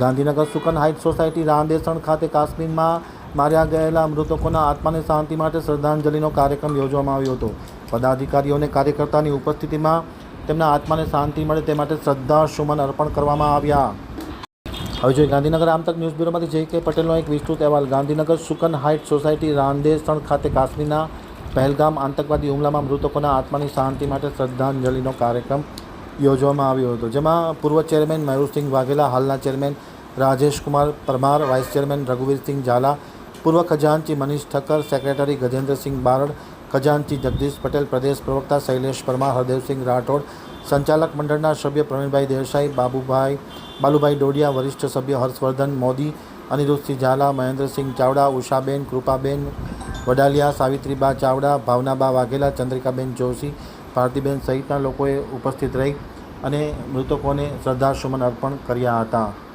Gandhinagar Sukan height society Randesan ખાતે કાશ્મીરમાં માર્યા ગયેલા મૃતકોના આત્માને શાંતિ માટે શ્રદ્ધાંજલિનો કાર્યક્રમ યોજવામાં આવ્યો હતો. પદાધિકારીઓ અને કાર્યકર્તાની ઉપસ્થિતિમાં તેમના આત્માને શાંતિ મળે તે માટે શ્રદ્ધા, સુમન અર્પણ કરવામાં આવ્યા. હવે જોઈએ ગાંધીનગર આમતક ન્યૂઝ બ્યુરોમાંથી જે કે પટેલનો એક વિસ્તૃત અહેવાલ. ગાંધીનગર સુકન હાઇટ સોસાયટી રાંદેસણ ખાતે કાશ્મીરના પહેલગામ આતંકવાદી હુમલામાં મૃતકોના આત્માની શાંતિ માટે શ્રદ્ધાંજલિનો કાર્યક્રમ યોજવામાં આવ્યો હતો. જેમાં પૂર્વ ચેરમેન મયુરસિંહ વાઘેલા, હાલના chairman Rajeshkumar Parmar, vice chairman Raghuvirsinh Zala, પૂર્વ ખજાનચી મનીષ ઠક્કર, સેક્રેટરી ગજેન્દ્રસિંહ બારડ, ખજાનચી જગદીશ પટેલ, પ્રદેશ પ્રવક્તા શૈલેષ પરમાર, હરદેવસિંહ રાઠોડ, સંચાલક મંડળના સભ્ય પ્રવીણભાઈ દેસાઈ, બાબુભાઈ, બાલુભાઈ ડોડિયા, વરિષ્ઠ સભ્ય હર્ષવર્ધન મોદી, અનિરુદ્ધસિંહ ઝાલા, મહેન્દ્રસિંહ ચાવડા, ઉષાબેન, કૃપાબેન વડાલિયા, સાવિત્રીબા ચાવડા, ભાવનાબા વાઘેલા, ચંદ્રિકાબેન જોશી, ભારતીબેન સહિતના લોકોએ ઉપસ્થિત રહી અને મૃતકોને શ્રદ્ધાસુમન અર્પણ કર્યા હતા.